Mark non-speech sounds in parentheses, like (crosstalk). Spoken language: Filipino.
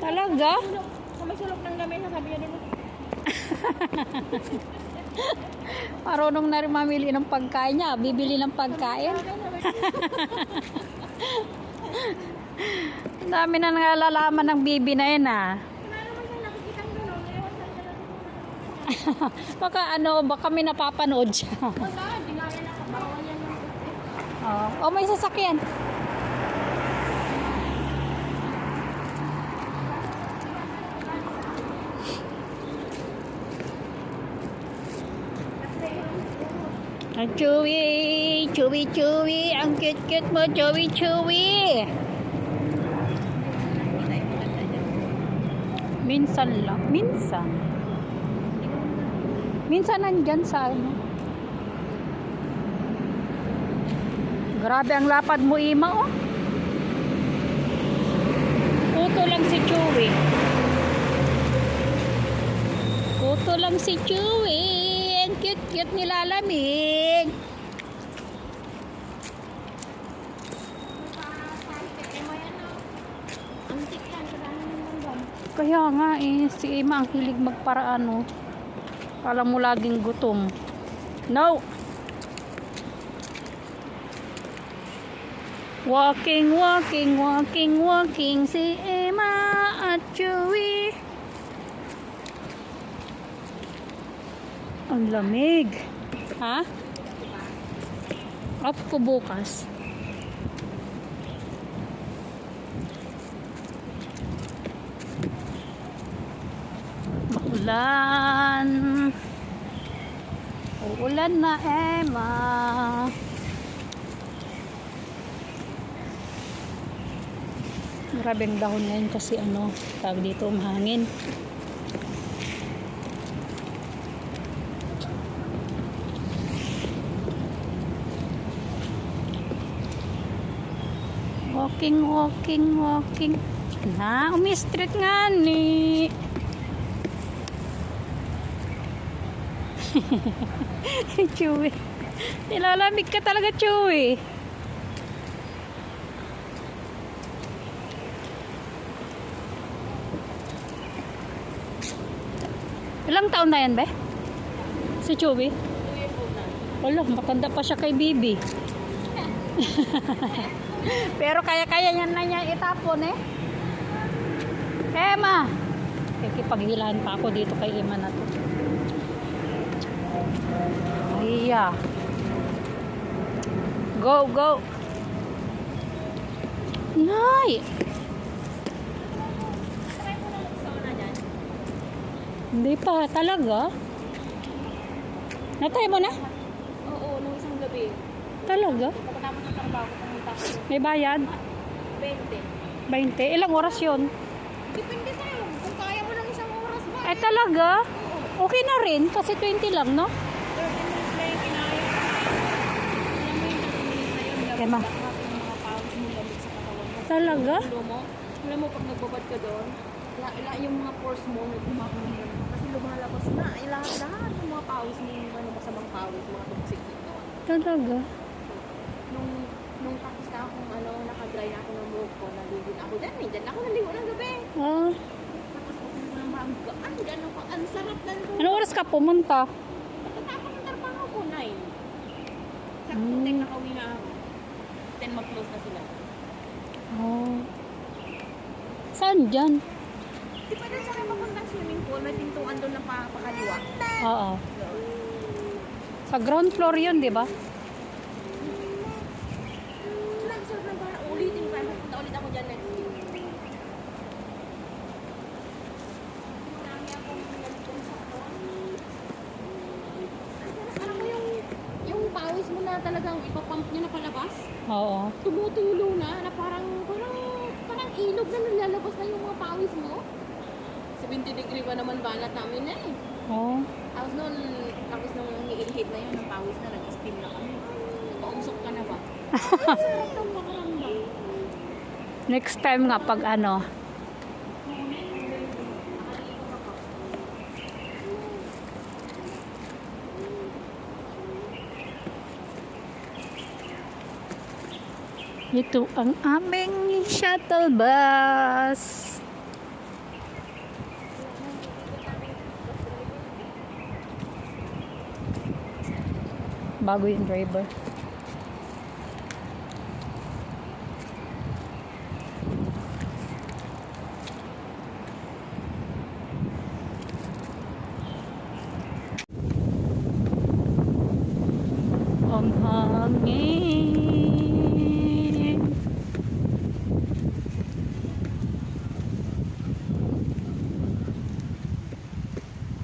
Talaga? Sa may sulok ng lamesa, sabi niya doon. (laughs) Marunong na rin mamili ng pagkain niya. Bibili ng pagkain. (laughs) Ang dami na nalalaman ng bibi na yun ah. (laughs) Baka ano, baka may napapanood siya. Yung oh. oh, may sasakyan. Ang chewy, chewy, chewy. Ang cute-cute mo, chewy, chewy. Minsan lang. Minsan. Minsan nandyan sa ano. Grabe ang lapad mo, Ima, oh. Kuto lang si Chewy. Kuto lang si Chewy. Kadami ng langgam. Kaya nga eh, si Ima ang hilig magparaano. Kala mo laging gutom. No! Walking, walking, walking, walking si Emma at Chewy. Ang lamig. Ha? Off ko bukas. Maulan. Uulan na, Emma. Ang dahon ngayon kasi ano, tawag dito, mahangin. Walking, walking, walking. Na, umi-street nga ni. (laughs) Chewy. Nilalamig ka talaga, Chewy. Ilang taon na yan, be? Si Chewy? Wala, matanda pa siya kay Bibi. (laughs) Pero kaya-kaya niya na niya itapon eh. Emma! Kikipaghilahan pa ako dito kay Emma na to. Iya. Go, go. Nay! Hindi pa, talaga? Natay mo na? Oo, nung isang gabi. Talaga? Pagkatapos ng trabaho, ako. May bayad? 20. 20. Ilang oras yun? Depende sa'yo. Kung kaya mo ng isang oras ba? Eh talaga? Okay na rin kasi 20 lang, no? 30 minutes na yung kinaya. Alam mo yung 30 minutes na yun. Lahat ng mga pawis mo lamig sa katawan mo. Talaga? Ulo mo. Alam mo, pag nagbabad ka doon, ila, ila, yung mga pores mo, nagkumakain mo. Kasi lumalabas na. Eh, lahat, lahat ng mga pawis mo, yung ano, masamang pawis, mga toxic. Talaga? Nung, nung na akong, ano, nakadry na ako ng buhok ko, naligo na ako dyan. eh. Dyan ako naligo ng gabi. Ah, Tapos ako ng bangga. Ang gano'n pa, ang sarap ng buhok. anong oras ka pumunta? Pagkatapos ng trabaho ko, 9. Sakto, mm. nakauwi na ako. Then mag-close na sila. Oh. Saan dyan? Di ba doon sa kayo papuntang swimming pool, may pintuan doon na pa, pakaliwa? Oo. Sa ground floor yun, di ba? Lang, sarap lang para ulitin pa. Punta ulit ako dyan next week. Marami akong nagpunta sa Alam mo yung, yung pawis mo na talagang ipapump niya na palabas? Oo. tumutulo na na parang parang parang ilog na nilalabas na yung mga pawis mo. 70 degree pa naman banat namin na eh. Oo. Tapos noon, tapos nung i-irrigate na yun, ng pawis na, nag-steam na kami. Pausok ka na ba? (laughs) Sarap ng makaramdam. Next time nga pag ano, Ito ang aming shuttle bus. Bago yung driver. Ang hangin.